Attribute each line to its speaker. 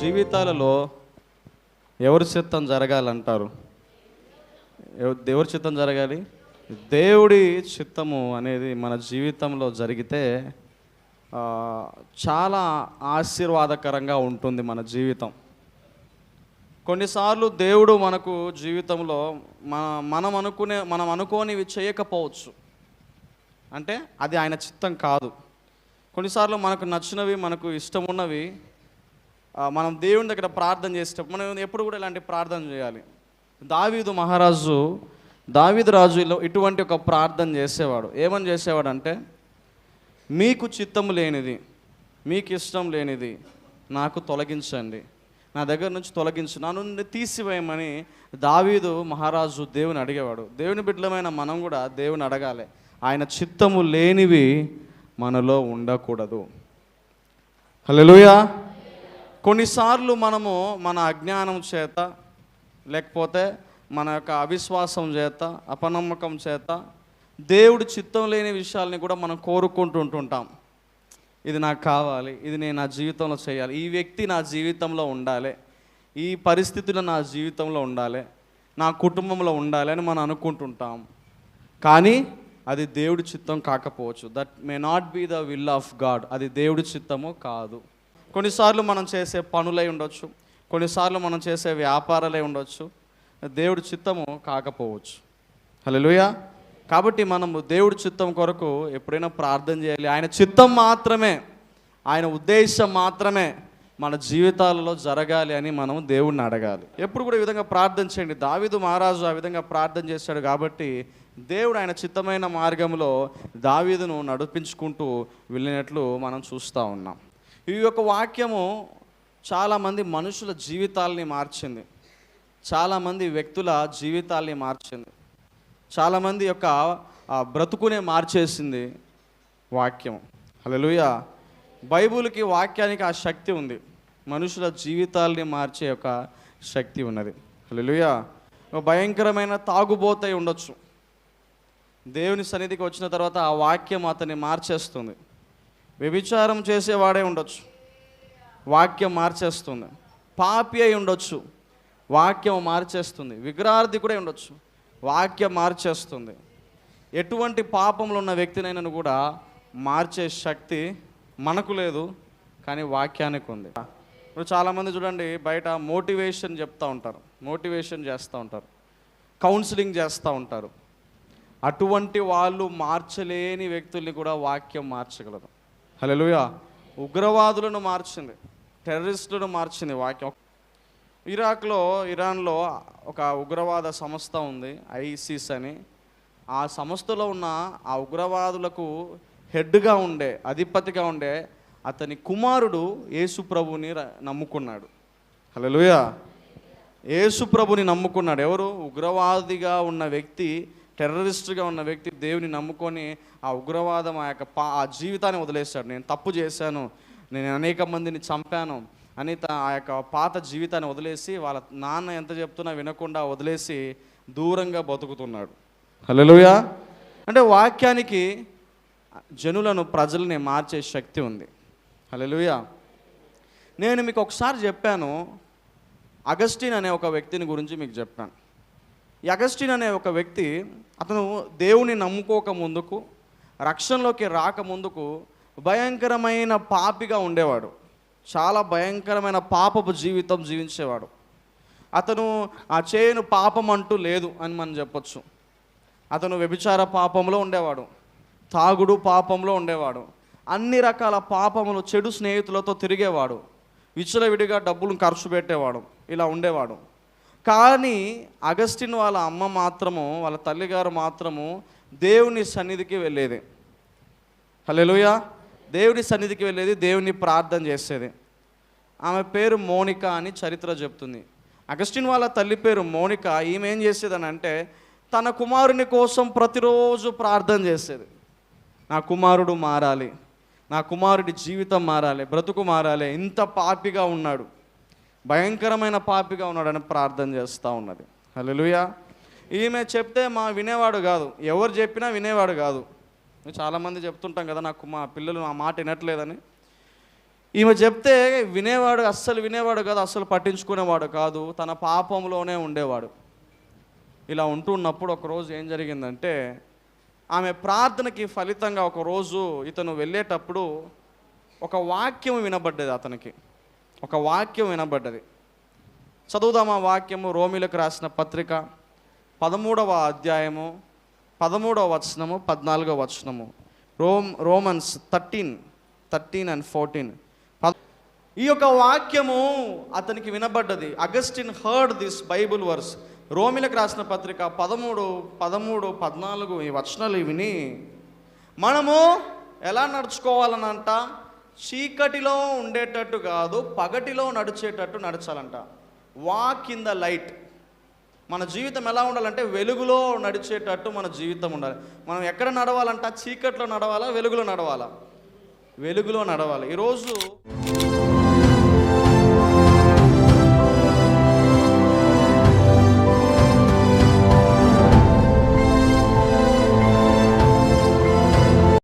Speaker 1: జీవితాలలో ఎవరి చిత్తం జరగాలంటారు? దేవుడి చిత్తం జరగాలి? దేవుడి చిత్తము అనేది మన జీవితంలో జరిగితే చాలా ఆశీర్వాదకరంగా ఉంటుంది మన జీవితం. కొన్నిసార్లు దేవుడు మనకు జీవితంలో మన మనం అనుకునే మనం అనుకోనివి చేయకపోవచ్చు. అంటే అది ఆయన చిత్తం కాదు. కొన్నిసార్లు మనకు నచ్చినవి మనకు ఇష్టం ఉన్నవి మనం దేవుని దగ్గర ప్రార్థన చేసేటప్పుడు మనం ఎప్పుడు కూడా ఇలాంటి ప్రార్థన చేయాలి. దావీదు మహారాజు దావీదు రాజు ఇటువంటి ఒక ప్రార్థన చేసేవాడు. ఏమని చేసేవాడు అంటే మీకు చిత్తము లేనిది మీకు ఇష్టం లేనిది నాకు తొలగించండి. నా దగ్గర నుంచి తొలగించు నా నుండి తీసివేయమని దావీదు మహారాజు దేవుని అడిగేవాడు. దేవుని బిడ్డలమైన మనం కూడా దేవుని అడగాలి. ఆయన చిత్తము లేనివి మనలో ఉండకూడదు. హలో కొన్నిసార్లు మనము మన అజ్ఞానం చేత లేకపోతే మన యొక్క అవిశ్వాసం చేత అపనమ్మకం చేత దేవుడి చిత్తం లేని విషయాల్ని కూడా మనం కోరుకుంటూ ఉంటుంటాం. ఇది నాకు కావాలి ఇది నేను నా జీవితంలో చేయాలి ఈ వ్యక్తి నా జీవితంలో ఉండాలి ఈ పరిస్థితులు నా జీవితంలో ఉండాలి నా కుటుంబంలో ఉండాలి అని మనం అనుకుంటుంటాం. కానీ అది దేవుడి చిత్తం కాకపోవచ్చు. That may not be the will of God అది దేవుడి చిత్తము కాదు. కొన్నిసార్లు మనం చేసే పనులై ఉండొచ్చు. కొన్నిసార్లు మనం చేసే వ్యాపారాలై ఉండొచ్చు. దేవుడి చిత్తము కాకపోవచ్చు. హలోయా కాబట్టి మనము దేవుడి చిత్తం కొరకు ఎప్పుడైనా ప్రార్థన చేయాలి. ఆయన చిత్తం మాత్రమే ఆయన ఉద్దేశం మాత్రమే మన జీవితాలలో జరగాలి అని మనం దేవుడిని అడగాలి. ఎప్పుడు కూడా ఈ విధంగా ప్రార్థన చేయండి. దావీదు మహారాజు ఆ విధంగా ప్రార్థన చేశాడు కాబట్టి దేవుడు ఆయన చిత్తమైన మార్గంలో దావీదును నడిపించుకుంటూ వెళ్ళినట్లు మనం చూస్తూ ఉన్నాం. ఈ యొక్క వాక్యము చాలామంది మనుషుల జీవితాల్ని మార్చింది. చాలామంది వ్యక్తుల జీవితాల్ని మార్చింది. చాలామంది యొక్క బ్రతుకునే మార్చేసింది వాక్యం. హలోయ బైబుల్కి వాక్యానికి ఆ శక్తి ఉంది. మనుషుల జీవితాల్ని మార్చే ఒక శక్తి ఉన్నది. హలోయ భయంకరమైన తాగుబోతై ఉండొచ్చు. దేవుని సన్నిధికి వచ్చిన తర్వాత ఆ వాక్యం అతన్ని మార్చేస్తుంది. వ్యభిచారం చేసేవాడే ఉండొచ్చు. వాక్యం మార్చేస్తుంది. పాపి అయి ఉండొచ్చు. వాక్యం మార్చేస్తుంది. విగ్రహార్థి కూడా ఉండొచ్చు. వాక్యం మార్చేస్తుంది. ఎటువంటి పాపంలో ఉన్న వ్యక్తినైనా కూడా మార్చే శక్తి మనకు లేదు కానీ వాక్యానికి ఉంది. ఇప్పుడు చాలామంది చూడండి బయట మోటివేషన్ చెప్తూ ఉంటారు. మోటివేషన్ చేస్తూ ఉంటారు. కౌన్సిలింగ్ చేస్తూ ఉంటారు. అటువంటి వాళ్ళు మార్చలేని వ్యక్తుల్ని కూడా వాక్యం మార్చగలదు హలోయా ఉగ్రవాదులను మార్చింది టెర్రరిస్టులను మార్చింది వాక్యం. ఇరాక్లో ఇరాన్లో ఒక ఉగ్రవాద సంస్థ ఉంది ఐసిస్ అని. ఆ సంస్థలో ఉన్న ఆ ఉగ్రవాదులకు హెడ్గా ఉండే అధిపతిగా ఉండే అతని కుమారుడు యేసు ప్రభుని నమ్ముకున్నాడు. హలోయా యేసు ప్రభుని నమ్ముకున్నాడు ఎవరు? ఉగ్రవాదిగా ఉన్న వ్యక్తి టెర్రరిస్ట్గా ఉన్న వ్యక్తి దేవుని నమ్ముకొని ఆ ఉగ్రవాదం ఆ యొక్క పా ఆ జీవితాన్ని వదిలేశాడు. నేను తప్పు చేశాను నేను అనేక మందిని చంపాను అని త- ఆ యొక్క పాత జీవితాన్ని వదిలేసి వాళ్ళ నాన్న ఎంత చెప్తున్నా వినకుండా వదిలేసి దూరంగా బతుకుతున్నాడు. హలోయా అంటే వాక్యానికి జనులను ప్రజల్ని మార్చే శక్తి ఉంది. హలోయా నేను మీకు ఒకసారి చెప్పాను అగస్టిన్ అనే ఒక వ్యక్తిని గురించి మీకు చెప్పాను. ఈ అగస్టిన్ అనే ఒక వ్యక్తి అతను దేవుని నమ్ముకోక ముందుకు రక్షణలోకి రాక ముందుకు భయంకరమైన పాపిగా ఉండేవాడు. చాలా భయంకరమైన పాపపు జీవితం జీవించేవాడు. అతను ఆ చేయను పాపం అంటూ లేదు అని మనం చెప్పొచ్చు. అతను వ్యభిచార పాపంలో ఉండేవాడు. తాగుడు పాపంలో ఉండేవాడు. అన్ని రకాల పాపములు చెడు స్నేహితులతో తిరిగేవాడు. విచ్చలవిడిగా డబ్బులు ఖర్చు పెట్టేవాడు. ఇలా ఉండేవాడు. కానీ అగస్టిన్ వాళ్ళ అమ్మ మాత్రము వాళ్ళ తల్లిగారు మాత్రము దేవుని సన్నిధికి వెళ్ళేది. హలోయా దేవుని సన్నిధికి వెళ్ళేది దేవుని ప్రార్థన చేసేది. ఆమె పేరు మోనిక అని చరిత్ర చెప్తుంది. అగస్టిన్ వాళ్ళ తల్లి పేరు మోనిక ఈమె ఏం చేసేదని అంటే తన కుమారుని కోసం ప్రతిరోజు ప్రార్థన చేసేది. నా కుమారుడు మారాలి. నా కుమారుడి జీవితం మారాలి బ్రతుకు మారాలి ఇంత పాపిగా ఉన్నాడు. భయంకరమైన పాపిగా ఉన్నాడని ప్రార్థన చేస్తూ ఉన్నది. హలోయా ఈమె చెప్తే మా వినేవాడు కాదు. ఎవరు చెప్పినా వినేవాడు కాదు. చాలామంది చెప్తుంటాం కదా నాకు మా పిల్లలు మా మాట వినట్లేదని. ఈమె చెప్తే వినేవాడు అస్సలు వినేవాడు కాదు అస్సలు పట్టించుకునేవాడు కాదు. తన పాపంలోనే ఉండేవాడు. ఇలా ఉంటున్నప్పుడు ఒకరోజు ఏం జరిగిందంటే ఆమె ప్రార్థనకి ఫలితంగా ఒకరోజు ఇతను వెళ్ళేటప్పుడు ఒక వాక్యం వినబడ్డది అతనికి. ఒక వాక్యం వినబడ్డది. చదువుదాం ఆ వాక్యము? రోమిలకు రాసిన పత్రిక పదమూడవ అధ్యాయము పదమూడవ వచనము పద్నాలుగవ వచనము. Rome Romans thirteen thirteen and fourteen. ఈ యొక్క వాక్యము అతనికి వినబడ్డది. Augustine heard this Bible verse. రోమిలకు రాసిన పత్రిక పదమూడు పదమూడు పద్నాలుగు ఈ వచనాలు విని మనము ఎలా నడుచుకోవాలనంట? చీకటిలో ఉండేటట్టు కాదు పగటిలో నడిచేటట్టు నడచాలంట. Walk in the light. మన జీవితం ఎలా ఉండాలంటే వెలుగులో నడిచేటట్టు మన జీవితం ఉండాలి. మనం ఎక్కడ నడవాలంట? చీకట్లో నడవాలా? వెలుగులో నడవాలా? వెలుగులో నడవాలి. ఈరోజు